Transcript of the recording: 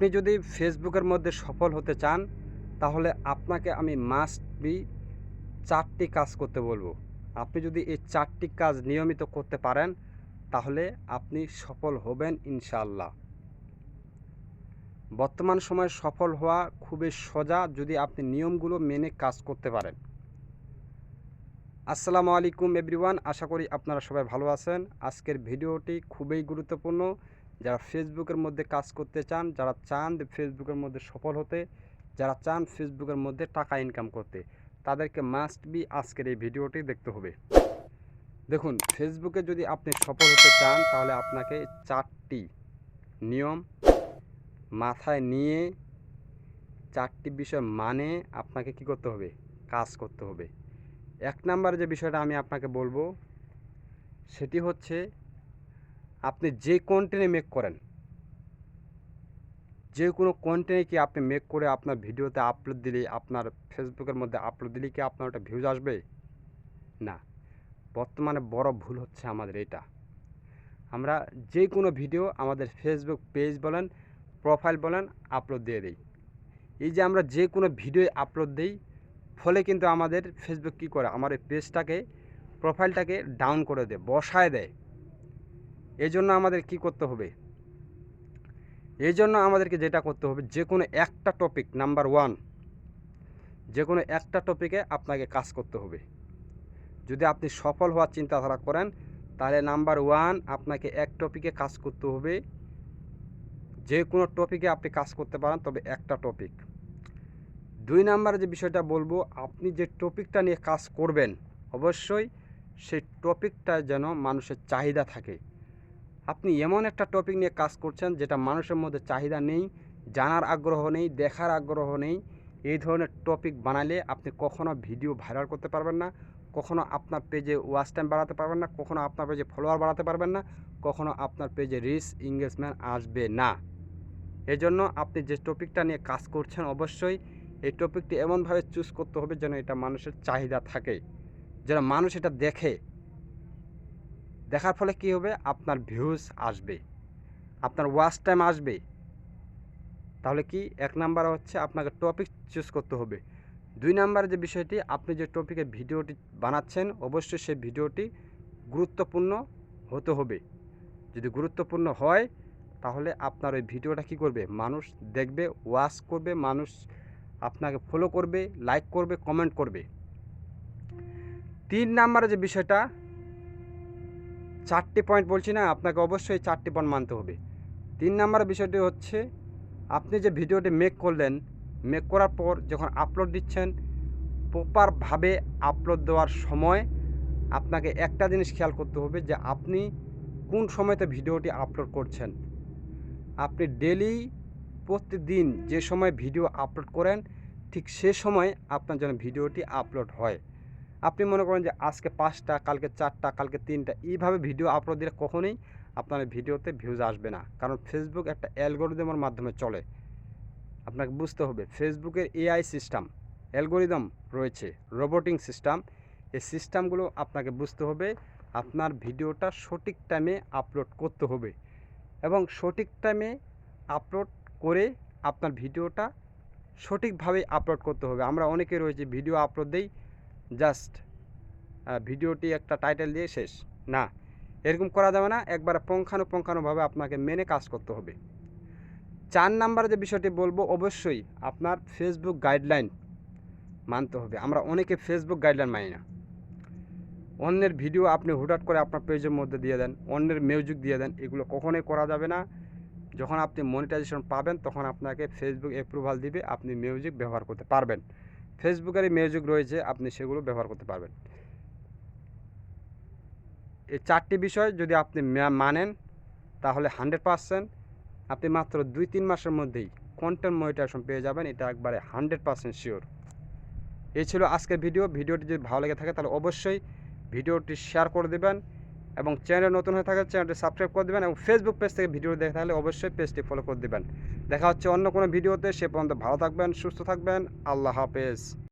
আপনি যদি ফেসবুকের মধ্যে সফল হতে চান, তাহলে আপনাকে আমি মাস্ট বি চারটি কাজ করতে বলব। আপনি যদি এই চারটি কাজ নিয়মিত করতে পারেন, তাহলে আপনি সফল হবেন ইনশাল্লাহ বর্তমান সময়ে সফল হওয়া খুবই সোজা যদি আপনি নিয়মগুলো মেনে কাজ করতে পারেন। আসসালামু আলাইকুম এভরিওয়ান, আশা করি আপনারা সবাই ভালো আছেন। আজকের ভিডিওটি খুবই গুরুত্বপূর্ণ। যারা ফেসবুকের মধ্যে কাজ করতে চান, যারা চান ফেসবুকের মধ্যে সফল হতে, যারা চান ফেসবুকের মধ্যে টাকা ইনকাম করতে, তাদেরকে মাস্ট বি আজকের এই ভিডিওটি দেখতে হবে। দেখুন ফেসবুকে যদি আপনি সফল হতে চান, তাহলে আপনাকে চারটি নিয়ম মাথায় নিয়ে, চারটি বিষয় মানে আপনাকে কি করতে হবে? কাজ করতে হবে। এক নাম্বার যে বিষয়টা আমি আপনাকে বলব, সেটি হচ্ছে আপনি যে কন্টেন্টে মেক করেন, যে কোনো কন্টেন্টে কি আপনি মেক করে আপনার ভিডিওতে আপলোড দিলে, আপনার ফেসবুকের মধ্যে আপলোড দিলে কি আপনার ওটা ভিউজ আসবে? না। বর্তমানে বড় ভুল হচ্ছে আমাদের এটা। আমরা যে কোনো ভিডিও আমাদের ফেসবুক পেজ বলেন প্রোফাইল বলেন আপলোড দিয়ে দিই। এই যে আমরা যে কোনো ভিডিও আপলোড দিই, ফলে কিন্তু আমাদের ফেসবুক কী করে? আমার এই পেজটাকে প্রোফাইলটাকে ডাউন করে দেয়, বসায় দেয়। এই জন্য আমাদের কি করতে হবে? এই জন্য আমাদেরকে যেটা করতে হবে, যে কোনো একটা টপিক নাম্বার ওয়ান যে কোনো একটা টপিকে আপনাকে কাজ করতে হবে। যদি আপনি সফল হওয়ার চিন্তাধারা করেন, তাহলে নাম্বার ওয়ান আপনাকে এক টপিকে কাজ করতে হবে। যে কোনো টপিকে আপনি কাজ করতে পারেন, তবে একটা টপিক দুই নাম্বার যে বিষয়টা বলব, আপনি যে টপিকটা নিয়ে কাজ করবেন, অবশ্যই সেই টপিকটা যেন মানুষের চাহিদা থাকে। আপনি এমন একটা টপিক নিয়ে কাজ করছেন যেটা মানুষের মধ্যে চাহিদা নেই, জানার আগ্রহ নেই, দেখার আগ্রহ নেই, এই ধরনের টপিক বানালে আপনি কখনো ভিডিও ভাইরাল করতে পারবেন না, কখনো আপনার পেজে ওয়াচ টাইম বাড়াতে পারবেন না, কখনো আপনার পেজে ফলোয়ার বাড়াতে পারবেন না, কখনো আপনার পেজে রিচ এঙ্গেজমেন্ট আসবে না। এজন্য আপনি যে টপিকটা নিয়ে কাজ করছেন অবশ্যই এই টপিকটি এমনভাবে চুজ করতে হবে যেন এটা মানুষের চাহিদা থাকে, যেন মানুষ এটা দেখে। দেখার ফলে কী হবে? আপনার ভিউজ আসবে। আপনার ওয়াচ টাইম আসবে। তাহলে কি? এক নাম্বার হচ্ছে আপনাকে টপিক চুজ করতে হবে। দুই নাম্বার যে বিষয়টি, আপনি যে টপিকে ভিডিওটি বানাচ্ছেন, অবশ্যই সেই ভিডিওটি গুরুত্বপূর্ণ হতে হবে। যদি গুরুত্বপূর্ণ হয়, তাহলে আপনার ওই ভিডিওটা কি করবে? মানুষ দেখবে ওয়াচ করবে, মানুষ আপনাকে ফলো করবে লাইক করবে কমেন্ট করবে। তিন নাম্বারে যে বিষয়টা চারটি পয়েন্ট বলছি না, আপনাকে অবশ্যই চারটি পয়েন্ট মানতে হবে। তিন নাম্বার বিষয়টি হচ্ছে, আপনি যে ভিডিওটি মেক করলেন মেক করার পর যখন আপলোড দিচ্ছেন প্রপারভাবে আপলোড দেওয়ার সময় আপনাকে একটা জিনিস খেয়াল করতে হবে যে আপনি কোন সময়তে ভিডিওটি আপলোড করছেন। আপনি ডেলি প্রতিদিন যে সময় ভিডিও আপলোড করেন, ঠিক সে সময় আপনার যেন ভিডিওটি আপলোড হয়। আপনি মনে করেন যে আজকে পাঁচটা, কালকে চারটা, কালকে তিনটা, এইভাবে ভিডিও আপলোড দিলে কখনোই আপনার ভিডিওতে ভিউজ আসবে না। কারণ ফেসবুক একটা অ্যালগোরিদমের মাধ্যমে চলে। আপনাকে বুঝতে হবে ফেসবুকের এআই সিস্টেম অ্যালগোরিদম রয়েছে রোবোটিং সিস্টেম এই সিস্টেমগুলো আপনাকে বুঝতে হবে, আপনার ভিডিওটা সঠিক টাইমে আপলোড করতে হবে। এবং সঠিক টাইমে আপলোড করে আপনার ভিডিওটা সঠিকভাবে আপলোড করতে হবে। আমরা অনেকে রয়েছে ভিডিও আপলোড দেই জাস্ট ভিডিওটি একটা টাইটেল দিয়ে শেষ। না, এরকম করা যাবে না, একবারে পঙ্খানুপঙ্খানুভাবে আপনাকে মেনে কাজ করতে হবে। চার নাম্বার যে বিষয়টি বলব, অবশ্যই আপনার ফেসবুক গাইডলাইন মানতে হবে। আমরা অনেকে ফেসবুক গাইডলাইন মানি না। অন্যের ভিডিও আপনি হুটহাট করে আপনার পেজের মধ্যে দিয়ে দেন, অন্যের মিউজিক দিয়ে দেন, এগুলো কখনোই করা যাবে না। যখন আপনি মনিটাইজেশন পাবেন, তখন আপনাকে ফেসবুক অ্যাপ্রুভাল দিবে, আপনি মিউজিক ব্যবহার করতে পারবেন। ফেসবুকের মিউজিক রয়েছে, আপনি সেগুলো ব্যবহার করতে পারবেন। এই চারটি বিষয় যদি আপনি মানেন, তাহলে হান্ড্রেড পারসেন্ট আপনি মাত্র দুই তিন মাসের মধ্যেই কন্টেন্ট মনিটাইজেশন পেয়ে যাবেন, এটা একবারে হান্ড্রেড পারসেন্ট শিওর এই ছিল আজকের ভিডিও ভিডিওটি যদি ভালো লেগে থাকে, তাহলে অবশ্যই ভিডিওটি শেয়ার করে দেবেন। এবং চ্যানেলে নতুন হয়ে থাকলে চ্যানেলটি সাবস্ক্রাইব করে দেবেন এবং ফেসবুক পেজ থেকে ভিডিও দেখে থাকলে অবশ্যই পেজটি ফলো করে দেবেন। দেখা হচ্ছে অন্য কোনো ভিডিওতে, সে পর্যন্ত ভালো থাকবেন, সুস্থ থাকবেন, আল্লাহ হাফেজ।